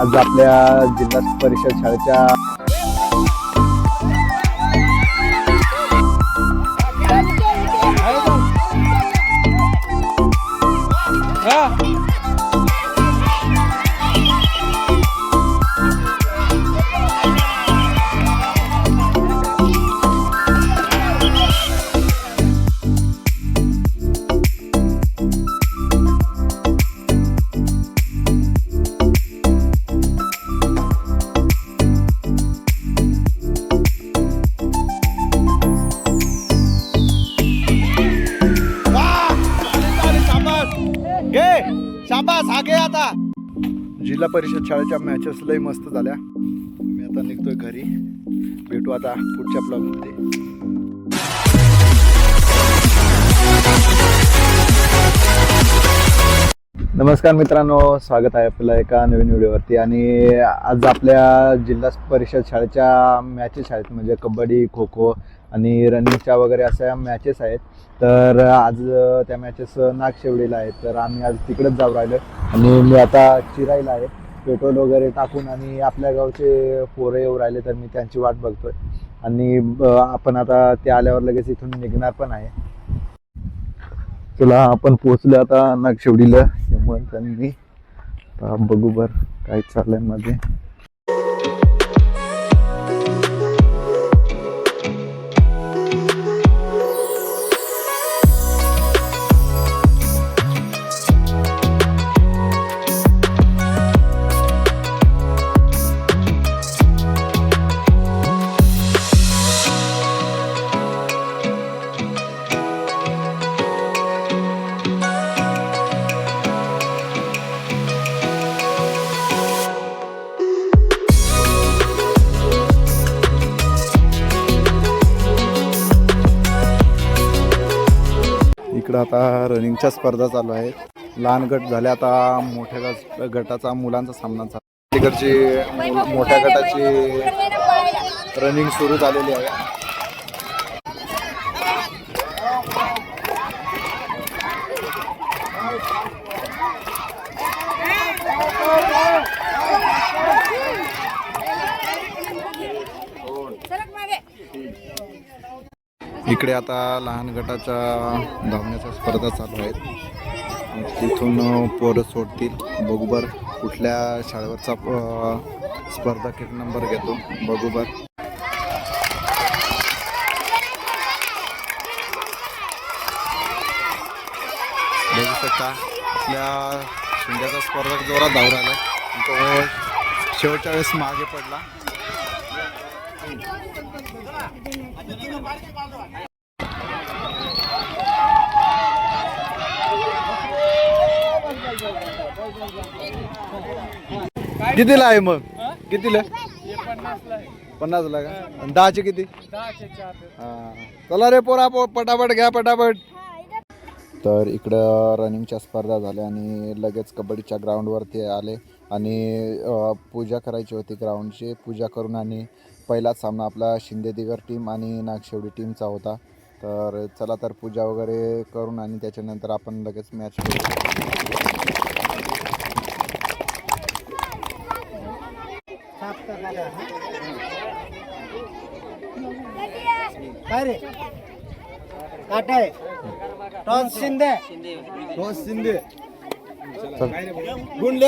आज आपल्या जिल्हा परिषद शाळेच्या परिषद शाळेच्या मॅचेस लई मस्त झाल्या. मी आता निघतोय घरी. भेटू आता पुढच्या ब्लॉगमध्ये नमस्कार मित्रांनो स्वागत आहे आपलं एका नवीन व्हिडिओवरती. आणि आज आपल्या जिल्हा परिषद शाळेच्या मॅचेस आहेत म्हणजे कबड्डी खो खो आणि रनिंगच्या वगैरे अशा मॅचेस आहेत. तर आज त्या मॅचेस नागशेवडीला आहेत. तर आम्ही आज तिकडेच जाऊ राहिलो आणि मी आता चिराईला आहे. पेट्रोल वगैरे टाकून आणि आपल्या गावचे पोरं येऊ राहिले तर मी त्यांची वाट बघतोय. आणि आपण आता ते आल्यावर लगेच इथून निघणार पण आहे. चला आपण पोहोचलो आता नागशेवडीला हेमंत त्यांनी मी बघू बर काय चाललंयमध्ये. इकडं आता रनिंगच्या स्पर्धा चालू आहेत. लहान गट झाले आता मोठ्या गट- गटाचा मुलांचा सामना चालू तिकडची मोठ्या गटाची रनिंग सुरू झालेली आहे. इकडे आता लहान गटाच्या धावण्याच्या स्पर्धा चालू आहेत. तिथून पोरं सोडतील. बघूबर कुठल्या शाळेवरचा प- स्पर्धक एक नंबर घेतो बघूबर. बघू शकता आपल्या शिंद्याचा स्पर्धक जोरात धावून आला तो शेवटच्या वेळेस मागे पडला. कितीला आहे मग? कितीला? पन्नासला का? आणि दहाचे किती? हा. चला रे पोरा पो पटापट घ्या पटापट. तर इकडं रनिंगच्या स्पर्धा झाल्या आणि लगेच कबड्डीच्या ग्राउंडवरती आले. आणि पूजा करायची होती ग्राउंडची. पूजा करून आणि पहिलाच सामना आपला शिंदे दिगर टीम आणि नागशेवडी टीमचा होता. तर चला तर पूजा वगैरे करून आणि त्याच्यानंतर आपण लगेच मॅच करू. काय रे?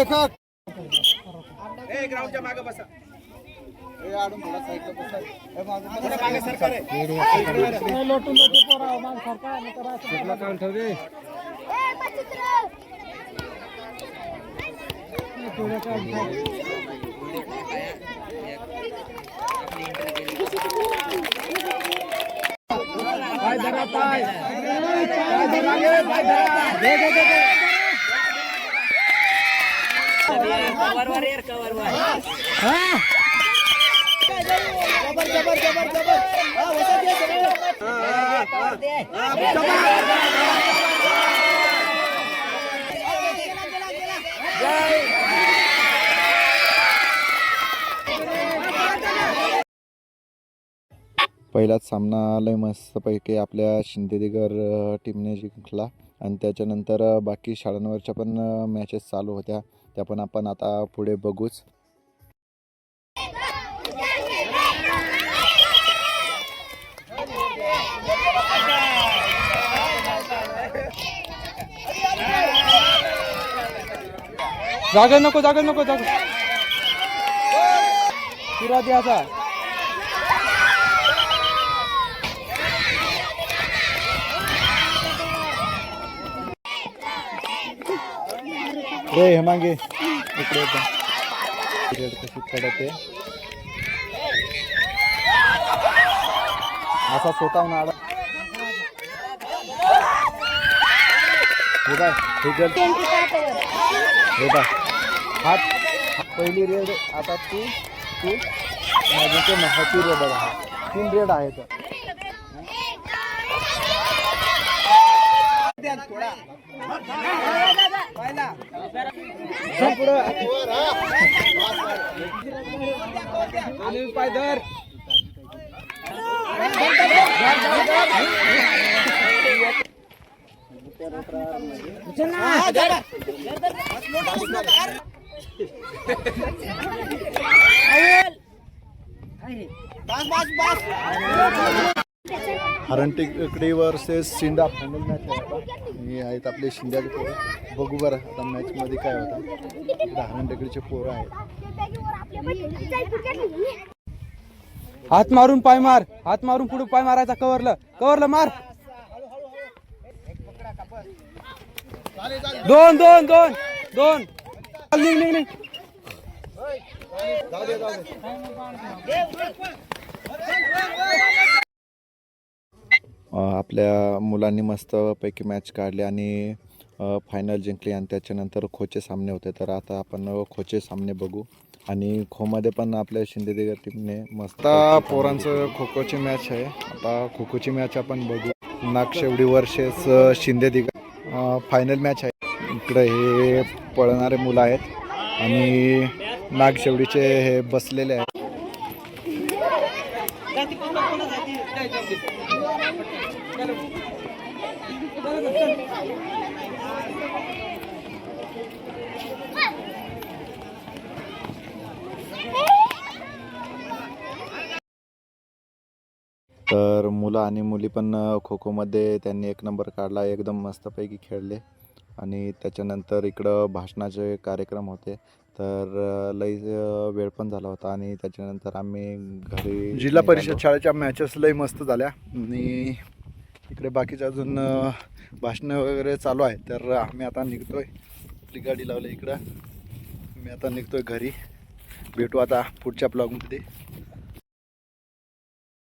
काट आहे टॉस शिंदे टॉस शिंदे गुण लेखक काय धरा पाय काय धरा रे पाय धरा दे दे दे दे. हा? जबर जबर जबर जबर हा, वसा दे सगळे. हा, हा, पहिलाच सामना लय मस्तपैकी आपल्या शिंदेदेगर टीमने जिंकला. आणि त्याच्यानंतर बाकी शाळांवरच्या पण मॅचेस चालू होत्या. त्या पण आपण आता पुढे बघूच. जागा नको जागा नको जागा पुरा द्यायचा रे हेमांगे इकडे येतो रेड कशी आहे असा स्वतःहून आला हे काय हे हे हात पहिली रेड आता तू तू माझी ते हाती रेड बघा. हा. तीन रेड आहेत. चल पुढं. पायदर बस बस बस हरण टेकडी वर्सेस शिंदा फायनल मॅच आहे आता. हे आहेत आपले शिंद्याचे पोरं बघू बरं आता मॅचमध्ये काय होतं. इकडे हरण टेकडीचे पोरं आहेत. हात मारून पाय मार. हात मारून पुढे पाय मारायचा कवरला. कवरला मार. दोन दोन दोन दोन. निघ निघ निघ. आपल्या मुलांनी मस्तपैकी मॅच काढली आणि फायनल जिंकली आणि त्याच्यानंतर खोचे सामने होते. तर आता आपण खोचे सामने बघू. आणि खोमध्ये पण आपल्या शिंदेदेगर टीमने मस्त पोरांचं खो खोची मॅच आहे. आता खो खोची मॅच आपण बघू. नागशेवडी वर्षेस शिंदेदिगर फायनल मॅच आहे. इकडे हे पळणारे मुलं आहेत. आणि नागशेवडीचे हे बसलेले आहेत. तर मुलं आणि मुली पण खो खोमध्ये त्यांनी एक नंबर काढला एकदम मस्तपैकी खेळले. आणि त्याच्यानंतर इकडं भाषणाचे कार्यक्रम होते. तर लई वेळ पण झाला होता आणि त्याच्यानंतर आम्ही घरी जिल्हा परिषद शाळेच्या मॅचेस लई मस्त झाल्या. आणि इकडे बाकीच्या अजून भाषणं वगैरे चालू आहे. तर आम्ही आता निघतोय. आपली गाडी लावली इकडं. मी आता निघतोय घरी. भेटू आता पुढच्या ब्लॉगमध्ये